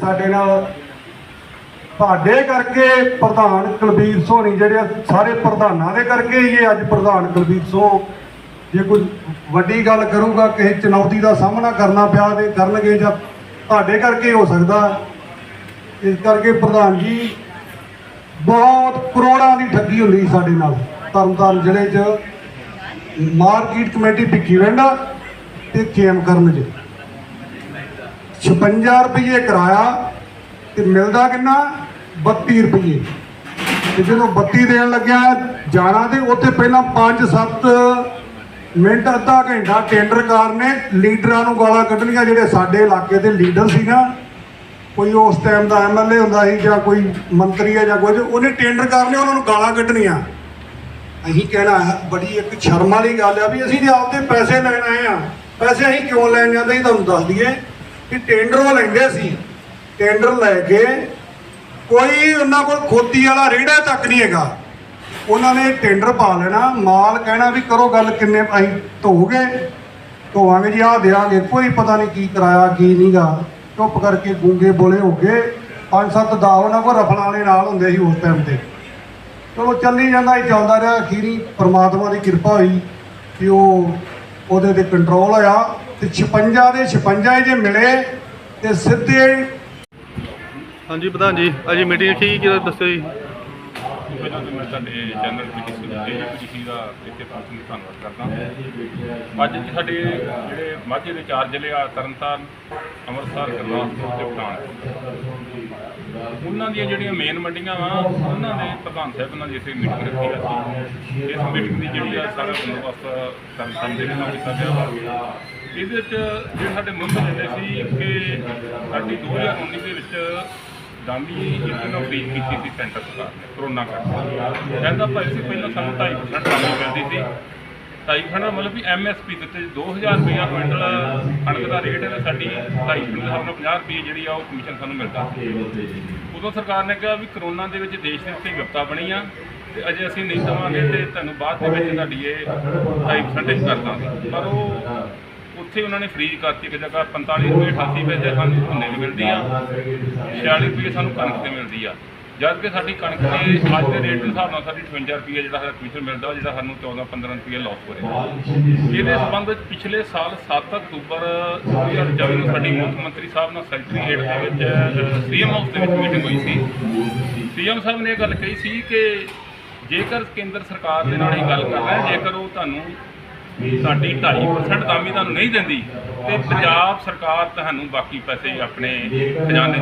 ਸਾਡੇ ਨਾਲ ਤੁਹਾਡੇ ਕਰਕੇ ਪ੍ਰਧਾਨ ਕੁਲਬੀਰ ਸੋਹਣੀ ਜਿਹੜੇ ਸਾਰੇ ਪ੍ਰਧਾਨਾਂ ਦੇ ਕਰਕੇ ਹੀ ਇਹ ਅੱਜ ਪ੍ਰਧਾਨ ਕੁਲਬੀਰ ਸੋਹ ਜੇ ਕੋਈ ਵੱਡੀ ਗੱਲ ਕਰੂਗਾ, ਕਿਸੇ ਚੁਣੌਤੀ ਦਾ ਸਾਹਮਣਾ ਕਰਨਾ ਪਿਆ ਤੇ ਕਰਨਗੇ ਜਾਂ ਤੁਹਾਡੇ ਕਰਕੇ ਹੋ ਸਕਦਾ। ਇਸ ਕਰਕੇ ਪ੍ਰਧਾਨ ਜੀ, ਬਹੁਤ ਕਰੋੜਾਂ ਦੀ ਠੱਗੀ ਹੁੰਦੀ ਸਾਡੇ ਨਾਲ। ਤਰਨਤਾਰਨ ਜ਼ਿਲ੍ਹੇ 'ਚ ਮਾਰਕੀਟ ਕਮੇਟੀ ਭਿੱਖੀ ਵੰਡਾ ਤੇ ਖੇਮ ਕਰਨ 'ਚ 56 ਰੁਪਏ ਕਿਰਾਇਆ ਤੇ ਮਿਲਦਾ ਕਿੰਨਾ? 32 ਰੁਪਏ ਤੇ ਜਦੋਂ 32 ਦੇਣ ਲੱਗਿਆ, ਜਾਣਾ ਤੇ ਉੱਥੇ ਪਹਿਲਾਂ 5-7 ਮਿੰਟ, ਅੱਧਾ ਘੰਟਾ ਟੈਂਡਰ ਕਾਰ ਨੇ ਲੀਡਰਾਂ ਨੂੰ ਗਾਲਾਂ ਕੱਢਣੀਆਂ, ਜਿਹੜੇ ਸਾਡੇ ਇਲਾਕੇ ਦੇ ਲੀਡਰ ਸੀ ਨਾ ਕੋਈ ਉਸ ਟਾਈਮ ਦਾ ਐਮਐਲਏ ਹੁੰਦਾ ਸੀ ਜਾਂ ਕੋਈ ਮੰਤਰੀ ਹੈ ਜਾਂ ਕੁਝ, ਉਹਨੇ ਟੈਂਡਰ ਕਾਰ ਨੇ ਉਹਨਾਂ ਨੂੰ ਗਾਲਾਂ ਕੱਢਣੀਆਂ। ਅਸੀਂ ਕਹਿਣਾ, ਬੜੀ ਇੱਕ ਸ਼ਰਮ ਵਾਲੀ ਗੱਲ ਆ ਵੀ ਅਸੀਂ ਜੇ ਆਪਦੇ ਪੈਸੇ ਲੈਣ ਆਏ ਆ। ਪੈਸੇ ਅਸੀਂ ਕਿਉਂ ਲੈਣ ਜਾਂਦੇ ਤੁਹਾਨੂੰ ਦੱਸ ਦਈਏ। ਕਿ ਟੈਂਡਰ ਉਹ ਲੈਂਦੇ ਸੀ ਟੈਂਡਰ ਲੈ ਕੇ ਕੋਈ ਉਹਨਾਂ ਕੋਲ ਖੋਤੀ ਵਾਲਾ ਰੇੜਾ ਤੱਕ ਨਹੀਂ ਹੈਗਾ। ਉਹਨਾਂ ਨੇ ਟੈਂਡਰ ਪਾ ਲੈਣਾ। ਮਾਲ ਕਹਿਣਾ ਵੀ ਕਰੋ ਗੱਲ ਕਿੰਨੇ ਅਸੀਂ ਧੋਗੇ ਧੋਵਾਂਗੇ ਜੀ, ਆਹ ਦੇਾਂਗੇ ਕੋਈ ਪਤਾ ਨਹੀਂ ਕੀ ਕਰਾਇਆ, ਕੀ ਨਹੀਂਗਾ। ਚੁੱਪ ਕਰਕੇ ਗੂੰਗੇ ਬੋਲੇ ਹੋ ਗਏ। ਪੰਜ ਸੱਤ ਦਾ ਉਹਨਾਂ ਕੋਲ ਰਫਲਾਂ ਵਾਲੇ ਨਾਲ ਹੁੰਦੇ ਸੀ ਉਸ ਟਾਈਮ ਤੇ। ਚਲੋ ਚੱਲੀ ਜਾਂਦਾ ਹੀ ਚੱਲਦਾ ਰਿਹਾ। ਅਖੀਰੀ ਪ੍ਰਮਾਤਮਾ ਦੀ ਕਿਰਪਾ ਹੋਈ ਕਿ ਉਹ ਉਹਦੇ ਤੇ ਕੰਟਰੋਲ ਹੋਇਆ। ਤੇ 56 ਦੇ 56 ਹੀ ਜੇ ਮਿਲੇ ਤੇ ਸਿੱਧੇ ਹਾਂਜੀ ਪ੍ਰਧਾਨ ਜੀ ਅੱਜ ਮੀਟਿੰਗ ਕੀ ਕੀ ਦੱਸੋ ਜੀ? ਪਹਿਲਾਂ ਤਾਂ ਮੈਂ ਤੁਹਾਡੇ ਚੈਨਲ ਤੇ ਕਿਸੇ ਏਬੀਪੀਸੀ ਦਾ ਇੱਥੇ ਪਹੁੰਚਣ ਦਾ ਧੰਨਵਾਦ ਕਰਦਾ ਅੱਜ ਸਾਡੇ ਜਿਹੜੇ ਮਾਝੇ ਦੇ ਚਾਰ ਜ਼ਿਲ੍ਹੇ ਆ ਤਰਨਤਾਰਨ ਅੰਮ੍ਰਿਤਸਰ ਗੁਰਦਾਸਪੁਰ ਤੇ ਪਠਾਨਕੋਟ ਉਹਨਾਂ ਦੀਆਂ ਜਿਹੜੀਆਂ ਮੇਨ ਮੰਡੀਆਂ ਵਾ ਉਹਨਾਂ ਦੇ ਪ੍ਰਧਾਨ ਸਾਹਿਬ ਨਾਲ ਜਿਸੇ ਮੀਟਿੰਗ ਰੱਖੀ ਆ ਇਸ ਮੀਟਿੰਗ ਦੀ ਜਿਹੜੀ ਆ ਸਾਰਾ ਬੰਦੋਬਸਤ ਤਰਨਤਾਰਨ ਦੇ ਨਾਲ ਕੀਤਾ ਗਿਆ ਵਾ। ਇਹਦੇ 'ਚ ਜਿਹੜੇ ਸਾਡੇ ਮੁੱਖ ਜਿਹੜੇ ਸੀ ਕਿ ਸਾਡੀ 2019 ਦੇ ਵਿੱਚ ਦਾਨੀ ਇੱਕ ਨੂੰ ਕੀਤੀ ਸੀ ਸੈਂਟਰ ਸਰਕਾਰ ਨੇ ਕਰੋਨਾ ਕਰਕੇ। ਕਹਿੰਦਾ ਭਾਈ ਸੀ ਪਹਿਲਾਂ ਸਾਨੂੰ 2.5% ਦਾਨੀ ਮਿਲਦੀ ਸੀ। 2.5% ਦਾ ਮਤਲਬ ਵੀ ਐਮਐਸਪੀ ਦਿੱਤੇ 2000 ਰੁਪਇਆ ਕੁਇੰਟਲ ਕਣਕ ਦਾ ਰੇਟ ਹੈ ਤੇ ਸਾਡੀ 2.5% ਦੇ ਹਿਸਾਬ ਨਾਲ 50 ਰੁਪਏ ਜਿਹੜੀ ਆ, ਉਹ ਕਮਿਸ਼ਨ ਸਾਨੂੰ ਮਿਲਦਾ ਸੀ। ਉਦੋਂ ਸਰਕਾਰ ਨੇ ਕਿਹਾ ਵੀ ਕਰੋਨਾ ਦੇ ਵਿੱਚ ਦੇਸ਼ ਦੇ ਉੱਤੇ ਵਿਪਤਾ ਬਣੀ ਆ ਤੇ ਅਜੇ ਅਸੀਂ ਨਹੀਂ ਦੇਵਾਂਗੇ ਤੇ ਤੁਹਾਨੂੰ ਬਾਅਦ ਦੇ ਵਿੱਚ ਤੁਹਾਡੀ ਇਹ 2.5% ਕਰ ਦਾਂਗੇ ਪਰ ਉਹ ਉੱਥੇ ਉਹਨਾਂ ਨੇ ਫ੍ਰੀ ਕਰਤੀ ਕਿ ਜਗ੍ਹਾ 45 ਰੁਪਏ 88 ਪੈਸੇ ਸਾਨੂੰ ਝੋਨੇ ਦੀ ਮਿਲਦੀ ਆ। 46 ਰੁਪਏ ਸਾਨੂੰ ਕਣਕ ਤੇ ਮਿਲਦੀ ਆ। ਜਦ ਕਿ ਸਾਡੀ ਕਣਕ ਦੇ ਅੱਜ ਦੇ ਰੇਟ ਦੇ ਹਿਸਾਬ ਨਾਲ ਸਾਡੀ 58 ਰੁਪਏ ਜਿਹੜਾ ਸਾਡਾ ਕਮਿਸ਼ਨ ਮਿਲਦਾ, ਉਹ ਜਿਹੜਾ ਸਾਨੂੰ 14 15 ਰੁਪਏ ਲਾਸ ਹੋ ਰਿਹਾ। ਇਹਦੇ ਸੰਬੰਧ ਵਿੱਚ ਪਿਛਲੇ ਸਾਲ 7 ਅਕਤੂਬਰ 2024 ਨੂੰ ਸਾਡੀ ਮੁੱਖ ਮੰਤਰੀ ਸਾਹਿਬ ਨਾਲ ਸੈਕਟਰੀਏਟ ਦੇ ਵਿੱਚ ਸੀਐਮ ਹਾਊਸ ਦੇ ਵਿੱਚ ਮੀਟਿੰਗ ਹੋਈ ਸੀ। ਸੀਐਮ ਸਾਹਿਬ ਨੇ ਇਹ ਗੱਲ ਕਹੀ ਸੀ ਕਿ ਜੇਕਰ ਕੇਂਦਰ ਸਰਕਾਰ ਦੇ ਨਾਲ ਹੀ ਗੱਲ ਕਰ ਰਹੇ ਜੇਕਰ ਉਹ ਤੁਹਾਨੂੰ ਸਾਡੀ 2.5% ਦਾਮੀ ਤੁਹਾਨੂੰ ਨਹੀਂ ਦਿੰਦੀ ਤੇ ਪੰਜਾਬ ਸਰਕਾਰ ਤੁਹਾਨੂੰ ਬਾਕੀ ਪੈਸੇ ਆਪਣੇ ਖਜ਼ਾਨੇ